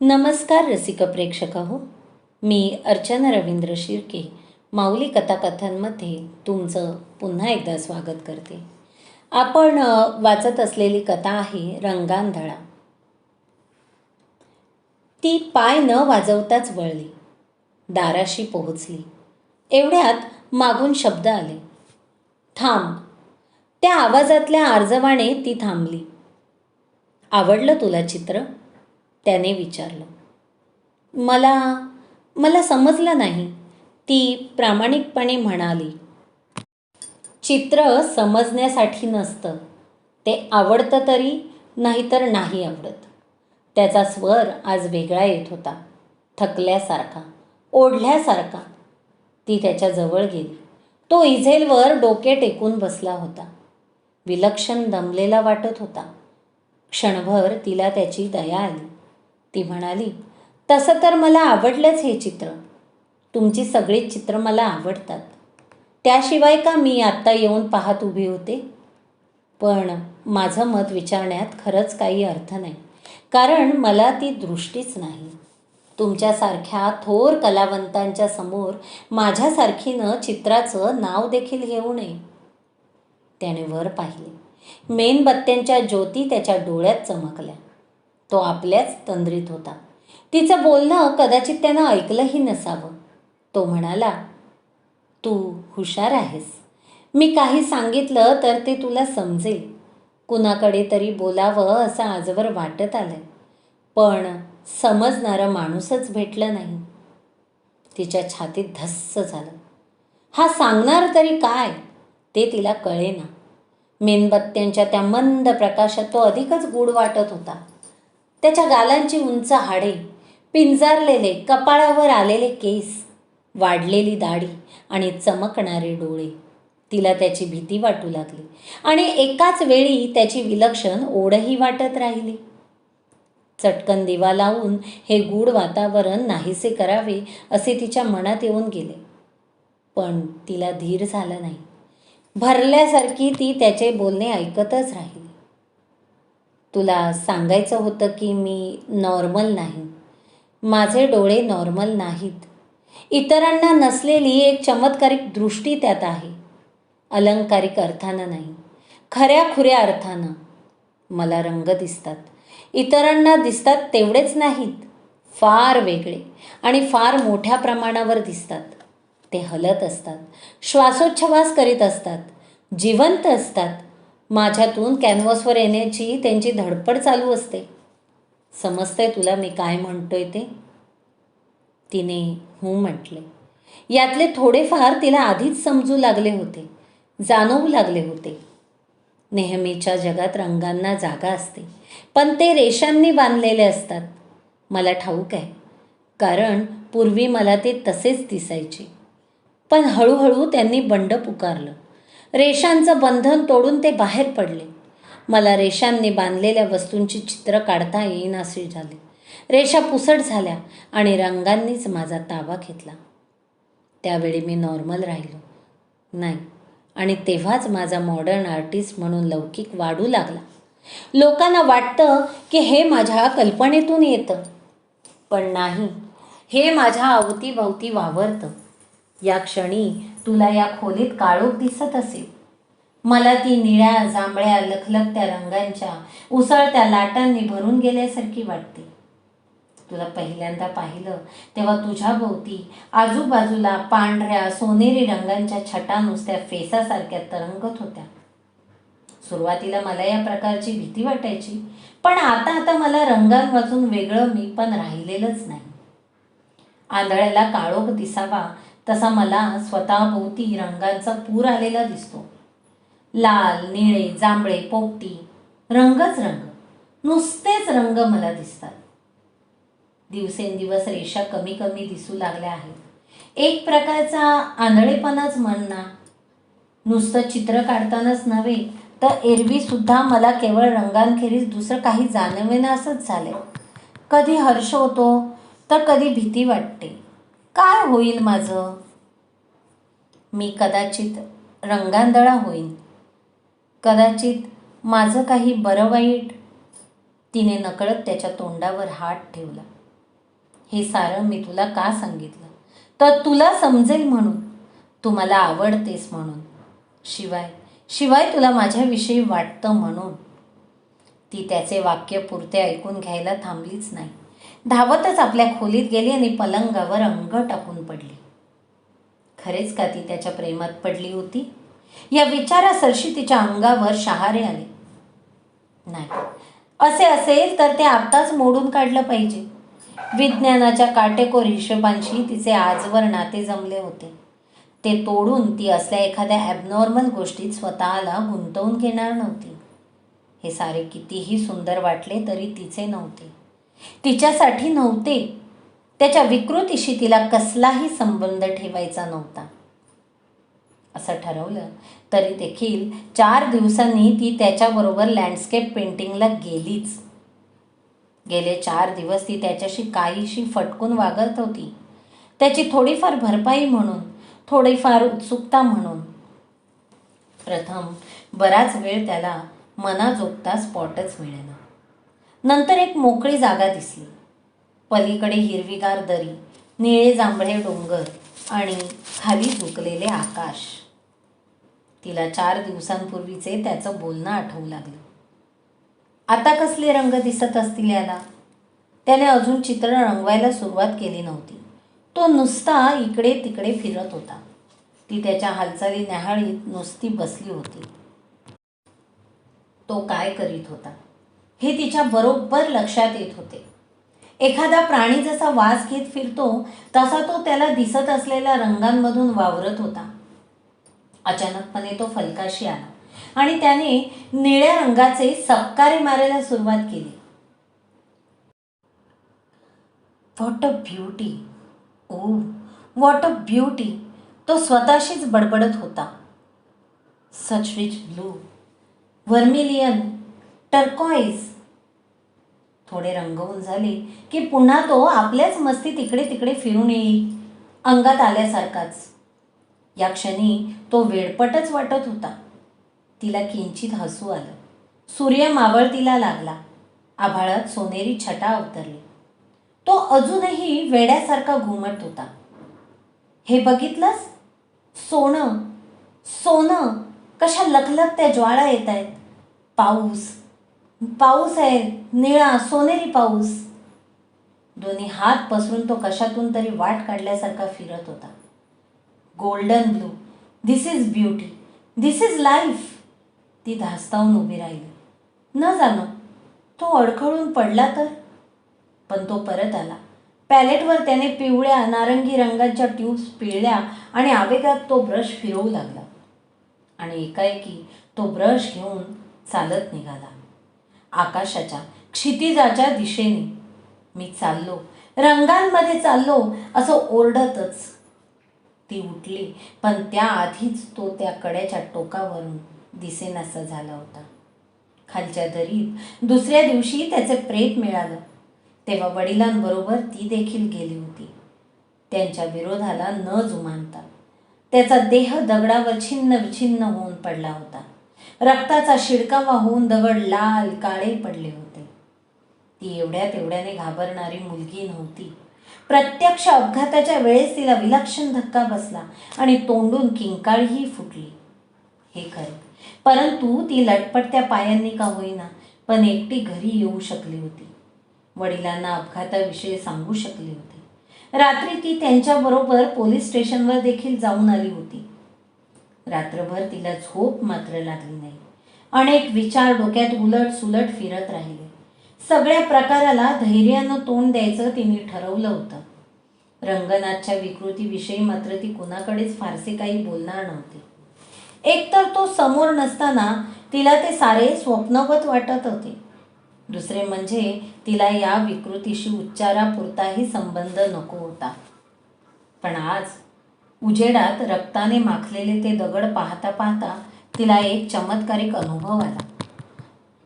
नमस्कार रसिक प्रेक्षक हो मी अर्चना रवींद्र शिर्के. माऊली कथाकथांमध्ये तुमचं पुन्हा एकदा स्वागत करते. आपण वाचत असलेली कथा आहे रंगांधळा. ती पाय न वाजवताच वळली. दाराशी पोहोचली. एवढ्यात मागून शब्द आले. थांब. त्या आवाजातल्या आर्जवाने ती थांबली. आवडलं तुला चित्र? त्याने विचारलं. मला मला समजलं नाही ती प्रामाणिकपणे म्हणाली. चित्र समजण्यासाठी नसतं. ते आवडतं तरी नाहीतर नाही आवडत. त्याचा स्वर आज वेगळा येत होता. थकल्यासारखा ओढल्यासारखा. ती त्याच्याजवळ गेली. तो इझेलवर डोके टेकून बसला होता. विलक्षण दमलेला वाटत होता. क्षणभर तिला त्याची दया आली. ती म्हणाली तसं तर मला आवडलंच हे चित्र. तुमची सगळीच चित्र मला आवडतात. त्याशिवाय का मी आत्ता येऊन पाहत उभी होते? पण माझं मत विचारण्यात खरंच काही अर्थ नाही. कारण मला ती दृष्टीच नाही. तुमच्यासारख्या थोर कलावंतांच्या समोर माझ्यासारखीनं चित्राचं नाव देखील घेऊ नये. त्याने वर पाहिले. मेणबत्त्यांच्या ज्योती त्याच्या डोळ्यात चमकल्या. तो आपल्याच तंद्रीत होता. तिचं बोलणं कदाचित त्यानं ऐकलंही नसावं. तो म्हणाला तू हुशार आहेस. मी काही सांगितलं तर ते तुला समजेल. कुणाकडे तरी बोलावं असं आजवर वाटत आलंय. पण समजणारं माणूसच भेटलं नाही. तिच्या छातीत धस्स झालं. हा सांगणार तरी काय? ते तिला कळेना. मेणबत्त्यांच्या त्या मंद प्रकाशात तो अधिकच गूढ वाटत होता. त्याच्या गालांची उंच हाडे पिंजारलेले कपाळावर आलेले केस वाढलेली दाढी आणि चमकणारे डोळे. तिला त्याची भीती वाटू लागली आणि एकाच वेळी त्याची विलक्षण ओढही वाटत राहिली. चटकन दिवा लावून हे गूढ वातावरण नाहीसे करावे असे तिच्या मनात येऊन गेले. पण तिला धीर झाला नाही. भरल्यासारखी ती त्याचे बोलणे ऐकतच राहिली. तुला सांगायचं होतं की मी नॉर्मल नाही. माझे डोळे नॉर्मल नाहीत. इतरांना नसलेली एक चमत्कारिक दृष्टी त्यात आहे. अलंकारिक अर्थानं नाही. खऱ्या खुऱ्या अर्थानं. मला रंग दिसतात. इतरांना दिसतात तेवढेच नाहीत. फार वेगळे आणि फार मोठ्या प्रमाणावर दिसतात. ते हलत असतात. श्वासोच्छवास करीत असतात. जिवंत असतात. माझ्यातून कॅनव्हासवर येण्याची त्यांची धडपड चालू असते. समजतंय तुला मी काय म्हणतोय ते? तिने हो म्हटले. यातले थोडेफार तिला आधीच समजू लागले होते जाणवू लागले होते. नेहमीच्या जगात रंगांना जागा असते पण ते रेषांनी बांधलेले असतात. मला ठाऊक आहे कारण पूर्वी मला ते तसेच दिसायचे. पण हळूहळू त्यांनी बंड पुकारलं. रेषांचं बंधन तोडून ते बाहेर पडले. मला रेषांनी बांधलेल्या वस्तूंची चित्र काढता येईनासे झाले. रेषा पुसट झाल्या आणि रंगांनीच माझा ताबा घेतला. त्यावेळी मी नॉर्मल राहिलो. नाही आणि तेव्हाच माझा मॉडर्न आर्टिस्ट म्हणून लौकिक वाढू लागला. लोकांना वाटतं की हे माझ्या कल्पनेतून येतं. पण नाही हे माझ्या अवतीभवती वावरतं. या क्षणी तुला या खोलीत काळोख दिसत असेल मला ती निळ्या जांभळ्या लखलखत्या रंगांच्या उसळत्या लाटांनी भरून गेल्यासारखी वाटते. तुला पहिल्यांदा पाहिलं तेव्हा तुझ्या भोवती आजूबाजूला पांढऱ्या सोनेरी रंगांच्या छटा नुसत्या फेसासारख्या तरंगत होत्या. सुरुवातीला मला या प्रकारची भीती वाटायची पण आता आता मला रंगांपासून वेगळं मी पण राहिलेलंच नाही. आंधळ्याला काळोख दिसावा तसा मला स्वतःभोवती रंगांचा पूर आलेला दिसतो. लाल निळे जांभळे पोपटी रंगच रंग. नुसतेच रंग मला दिसतात. दिवसेंदिवस रेषा कमी कमी दिसू लागल्या आहेत. एक प्रकारचा आंधळेपणाच म्हणणा. नुसतं चित्र काढतानाच नव्हे तर एरवीसुद्धा मला केवळ रंगांखेरीज दुसरं काही जाणवेना असंच झालं कधी हर्ष होतो तर कधी भीती वाटते. काय होईल माझं? मी कदाचित रंगांदळा होईन. कदाचित माझं काही बरं वाईट तिने नकळत त्याच्या तोंडावर हात ठेवला. हे सारं मी तुला का सांगितलं? तर तुला समजेल म्हणून. तू मला आवडतेस म्हणून. शिवाय शिवाय तुला माझ्याविषयी वाटतं म्हणून. ती त्याचे वाक्य पुरते ऐकून घ्यायला थांबलीच नाही. धावतच आपल्या खोलीत गेली आणि पलंगावर अंग टाकून पडली. खरेच का ती त्याच्या प्रेमात पडली होती? या विचारासरशी तिच्या अंगावर शहारे आले. नाही असे असेल तर ते आत्ताच मोडून काढलं पाहिजे. विज्ञानाच्या काटेकोर हिशोबांशी तिचे आजवर नाते जमले होते. ते तोडून ती असल्या एखाद्या ॲबनॉर्मल गोष्टीत स्वतःला गुंतवून घेणार नव्हती. हे सारे कितीही सुंदर वाटले तरी तिचे नव्हते. तिच्यासाठी नव्हते. त्याच्या विकृतीशी तिला कसलाही संबंध ठेवायचा नव्हता. असं ठरवलं तरी देखील चार दिवसांनी ती त्याच्याबरोबर लँडस्केप पेंटिंगला गेलीच. गेले चार दिवस ती त्याच्याशी काहीशी फटकून वागत होती. त्याची थोडीफार भरपाई म्हणून थोडीफार उत्सुकता म्हणून. प्रथम बराच वेळ त्याला मनाजोगता स्पॉटच मिळेना. नंतर एक मोकळी जागा दिसली. पलीकडे हिरवीगार दरी निळे जांभळे डोंगर आणि खाली झुकलेले आकाश. तिला चार दिवसांपूर्वीचे त्याचं बोलणं आठवू लागलं. आता कसले रंग दिसत असतील याला? त्याने अजून चित्र रंगवायला सुरुवात केली नव्हती. तो नुसता इकडे तिकडे फिरत होता. ती त्याच्या हालचाली न्याहाळीत नुसती बसली होती. तो काय करीत होता? हे तिच्या बरोबर लक्षात येत होते. एखादा प्राणी जसा वास घेत फिरतो तसा तो त्याला दिसत असलेल्या रंगांमधून वावरत होता. अचानकपणे तो फलकाशी आला आणि त्याने निळ्या रंगाचे सपकारे मारायला सुरुवात केली. What a beauty oh what a beauty तो स्वतःशीच बडबडत होता. Such rich blue vermilion turquoise थोडे रंगवून झाले की पुन्हा तो आपल्याच मस्ती तिकडे तिकडे फिरून येईल अंगात आल्यासारखाच. या क्षणी तो वेडपटच वाटत होता. तिला किंचित हसू आलं. सूर्य मावळतीला लागला. आभाळात सोनेरी छटा अवतरली. तो अजूनही वेड्यासारखा घुमट होता. हे बघितलंस? सोनं सोनं कशा लखलख त्या ज्वाळा येत आहेत पाऊस पाऊस आहे निळा सोनेरी पाऊस. दोन्ही हात पसरून तो कशातून तरी वाट काढल्यासारखा फिरत होता. Golden blue this is beauty this is life ती धास्तावून उभी राहिली. न जाणं तो अडखळून पडला तर? पण तो परत आला. पॅलेटवर त्याने पिवळ्या नारंगी रंगाच्या ट्यूब्स पिळल्या आणि आवेगात तो ब्रश फिरवू लागला. आणि एकाएकी तो ब्रश घेऊन चालत निघाला. आकाशाच्या क्षितिजाच्या दिशेने. मी चाललो. रंगांमध्ये चाललो. असं ओरडतच ती उठली. पण त्याआधीच तो त्या कड्याच्या टोकावरून दिसेनासा झाला होता. खालच्या दरीत दुसऱ्या दिवशी त्याचे प्रेत मिळालं. तेव्हा वडिलांबरोबर ती देखील गेली होती. त्यांच्या विरोधाला न जुमानता. त्याचा देह दगडावर छिन्न विछिन्न होऊन पडला होता. रक्ताचा शिडकावा होऊन दगड लाल काळे पडले होते. ती एवढ्या तेवढ्याने घाबरणारी मुलगी नव्हती. प्रत्यक्ष अपघाताच्या वेळेस तिला विलक्षण धक्का बसला आणि तोंडून किंकाळीही फुटली. हे खरे. परंतु ती लटपटत्या पायांनी का होईना पण एकटी घरी येऊ शकली होती. वडिलांना अपघाताविषयी सांगू शकली होती. रात्री ती त्यांच्याबरोबर पोलीस स्टेशनवर देखील जाऊन आली होती. रात्रभर तिला झोप मात्र लागली नाही. अनेक विचार डोक्यात उलट सुलट फिरत राहिले. सगळ्या प्रकाराला धैर्यानं तोंड द्यायचं तिने ठरवलं होतं. रंगनाथच्या विकृतीविषयी मात्र ती कुणाकडेच फारसे काही बोलणार नव्हती. एकतर तो समोर नसताना तिला ते सारे स्वप्नवत वाटत होते. दुसरे म्हणजे तिला या विकृतीशी उच्चारापुरताही संबंध नको होता. पण आज उजेडात रक्ताने माखलेले ते दगड पाहता पाहता तिला एक चमत्कारिक अनुभव आला.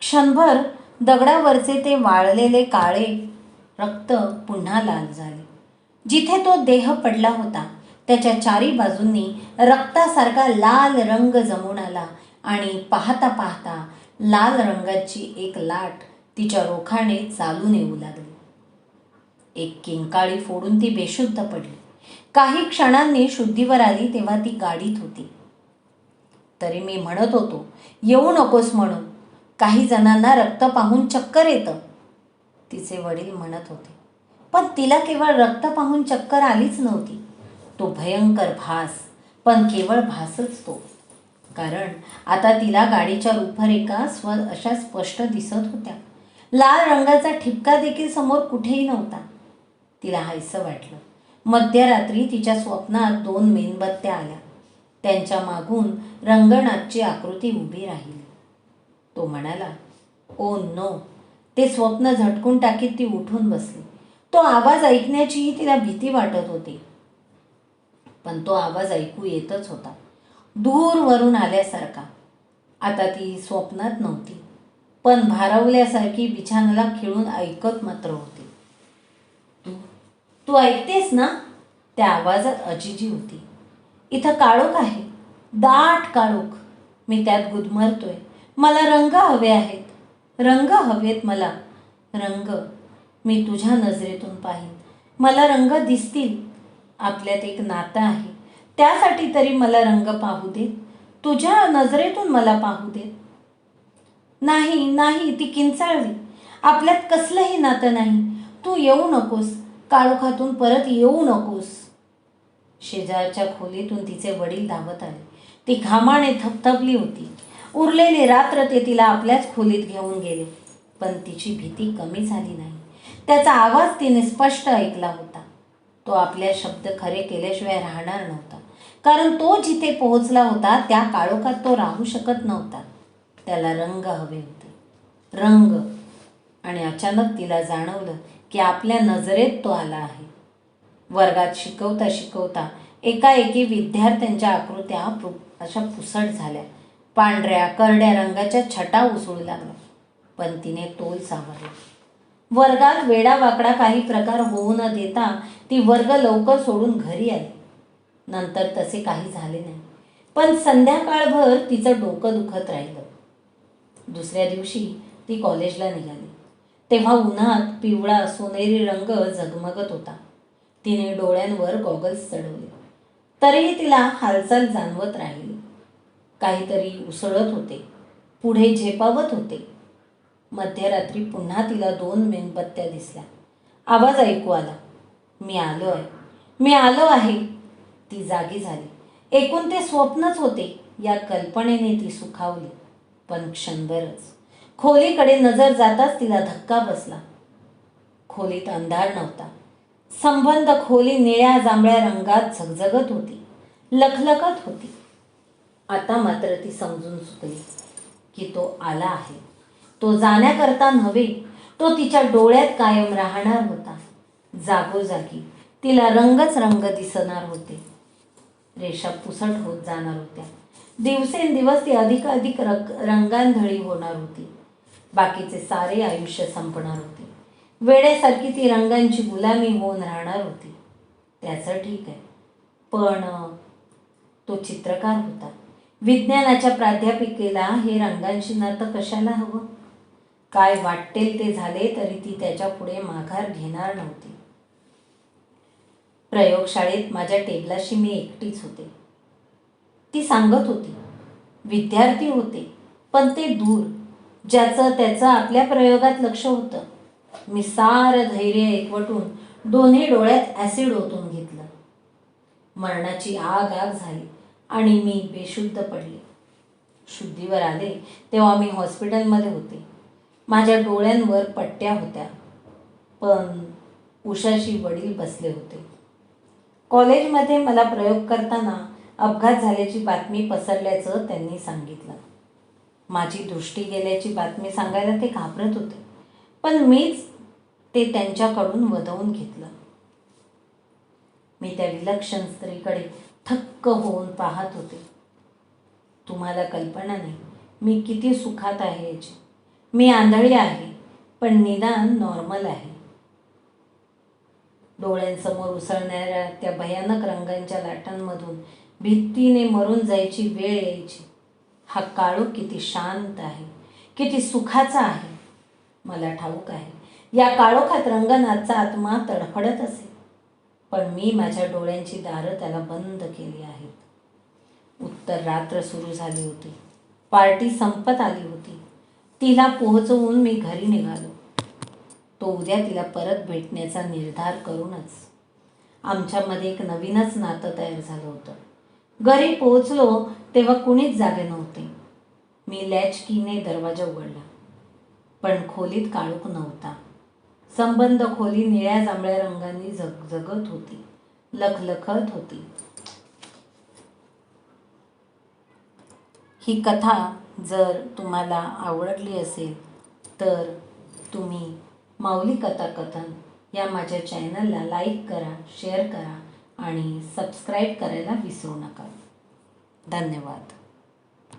क्षणभर दगडावरचे ते वाळलेले काळे रक्त पुन्हा लाल झाले. जिथे तो देह पडला होता त्याच्या चारी बाजूंनी रक्तासारखा लाल रंग जमून आला आणि पाहता पाहता लाल रंगाची एक लाट तिच्या रोखाने चालून येऊ लागली. एक किंकाळी फोडून ती बेशुद्ध पडली. काही क्षणांनी शुद्धीवर आली तेव्हा ती गाडीत होती. तरी मी म्हणत होतो येऊ नकोस म्हणून. काही जणांना रक्त पाहून चक्कर येतं. तिचे वडील म्हणत होते पण तिला केवळ रक्त पाहून चक्कर आलीच नव्हती. तो भयंकर भास पण केवळ भासच तो. कारण आता तिला गाडीच्या रूपरेखा स्व अशा स्पष्ट दिसत होत्या. लाल रंगाचा ठिपका देखील समोर कुठेही नव्हता. तिला हायसं वाटलं. मध्यरात्री तिच्या स्वप्नात दोन मेणबत्त्या आल्या. त्यांच्या मागून रंगणाथची आकृती उभी राहिली. तो म्हणाला ओ नो ते स्वप्न झटकून टाकीत ती उठून बसली. तो आवाज ऐकण्याचीही तिला भीती वाटत होती. पण तो आवाज ऐकू येतच होता. दूरवरून आल्यासारखा. आता ती स्वप्नात नव्हती पण भारावल्यासारखी बिछानाला खिळून ऐकत मात्र होती. तू ऐकतेस ना? त्या आवाजात अजिजी होती. इथं काळोख आहे. दाट काळोख. मी त्यात गुदमरतोय. मला रंग हवे आहेत. रंग हवेत मला. रंग. मी तुझ्या नजरेतून पाहीन. मला रंग दिसतील. आपल्यात एक नातं आहे. त्यासाठी तरी मला रंग पाहू देत तुझ्या नजरेतून मला पाहू देत नाही नाही ती किंचाळली आपल्यात कसलंही नातं नाही. तू येऊ नकोस. काळोखातून परत येऊ नकोस. शेजारच्या खोलीतून तिचे वडील धावत आले. ती घामाने थपथपली होती. उरलेली रात्र ते तिला आपल्याच खोलीत घेऊन गेले. पण तिची भीती कमी झाली नाही. त्याचा आवाज तिने स्पष्ट ऐकला होता. तो आपल्या शब्द खरे केल्याशिवाय राहणार नव्हता. कारण तो जिथे पोहोचला होता त्या काळोखात तो राहू शकत नव्हता. त्याला रंग हवे होते. रंग. आणि अचानक तिला जाणवलं की आपल्या नजरेत तो आला आहे. वर्गात शिकवता शिकवता एकाएकी विद्यार्थ्यांच्या आकृत्या पु अशा पुसट झाल्या. पांढऱ्या करड्या रंगाच्या छटा उसळू लागल्या. पण तिने तोल सावरला. वर्गात वेडावाकडा काही प्रकार होऊ न देता ती वर्ग लवकर सोडून घरी आली. नंतर तसे काही झाले नाही. पण संध्याकाळभर तिचं डोकं दुखत राहिलं. दुसऱ्या दिवशी ती कॉलेजला निघाली. तेव्हा उन्हात पिवळा सोनेरी रंग झगमगत होता. तिने डोळ्यांवर गॉगल्स चढवले. तरीही तिला हालचाल जाणवत राहिली. काहीतरी उसळत होते. पुढे झेपावत होते. मध्यरात्री पुन्हा तिला दोन मेणबत्त्या दिसल्या. आवाज ऐकू आला. मी आलो आहे. मी आलो आहे. ती जागी झाली. एकूण ते स्वप्नच होते. या कल्पनेने ती सुखावली. पण क्षणभरच. खोलीकडे नजर जाताच तिला धक्का बसला. खोलीत अंधार नव्हता. संबंध खोली निळ्या जांभळ्या रंगात झगझगत होती. लखलखत होती. आता मात्र ती समजून चुकली की तो आला आहे. तो जाण्याकरता नव्हे तो तिच्या डोळ्यात कायम राहणार होता. जागोजागी तिला रंगच रंग दिसणार होते. रेषा पुसट होत जाणार होत्या. दिवसेंदिवस ती अधिक अधिक रंगांधळी होणार होती. बाकीचे सारे आयुष्य संपणार होते. वेळेसारखी ती रंगांची गुलामी होऊन राहणार होती. त्याचं ठीक आहे. पण तो चित्रकार होता. विज्ञानाच्या प्राध्यापिकेला हे रंगांशी नातं कशाला हवं? काय वाटेल ते झाले तरी ती त्याच्या पुढे माघार घेणार नव्हती. प्रयोगशाळेत माझ्या टेबलाशी मी एकटीच होते. ती सांगत होती विद्यार्थी होते पण ते दूर ज्याचं त्याचं आपल्या प्रयोगात लक्ष होतं. मी सारं धैर्य एकवटून दोन्ही डोळ्यात ॲसिड ओतून घेतलं. मरणाची आग आग झाली आणि मी बेशुद्ध पडले. शुद्धीवर आले तेव्हा मी हॉस्पिटलमध्ये होते. माझ्या डोळ्यांवर पट्ट्या होत्या पण उषाशी वडील बसले होते. कॉलेजमध्ये मला प्रयोग करताना अपघात झाल्याची बातमी पसरल्याचं त्यांनी सांगितलं. माझी दृष्टी गेल्याची बातमी सांगायला ते घाबरत होते. पण मीच ते त्यांच्याकडून वधवून घेतलं. मी त्या विलक्षण स्त्रीकडे थक्क होऊन पाहत होते. तुम्हाला कल्पना नाही मी किती सुखात आहे याची. मी आंधळी आहे पण निदान नॉर्मल आहे. डोळ्यांसमोर उसळणाऱ्या त्या भयानक रंगांच्या लाटांमधून भीतीने मरून जायची वेळ यायची. हा काळोख किती शांत आहे किती सुखाचा आहे मला ठाऊक आहे. या काळोखात रंगनाथचा आत्मा तडफडत असे पण मी माझ्या डोळ्यांची दारं त्याला बंद केली आहेत. उत्तर रात्र सुरू झाली होती पार्टी संपत आली होती. तिला पोहोचवून मी घरी निघालो. तो उद्या तिला परत भेटण्याचा निर्धार करूनच. आमच्यामध्ये एक नवीनच नातं तयार झालं होतं. घरी पोहोचलो तेव्हा कुणीच जागे नव्हते. मी लॅच कीने दरवाजा उघडला. पण खोलीत काळोख नव्हता. संबंध खोली निळ्या जांभळ्या रंगांनी जग जगत होती. लखलखत होती. ही कथा जर तुम्हाला आवडली असेल तर तुम्ही माऊली कथाकथन या माझ्या चॅनलला लाईक करा शेअर करा आणि सबस्क्राईब करायला विसरू नका. धन्यवाद.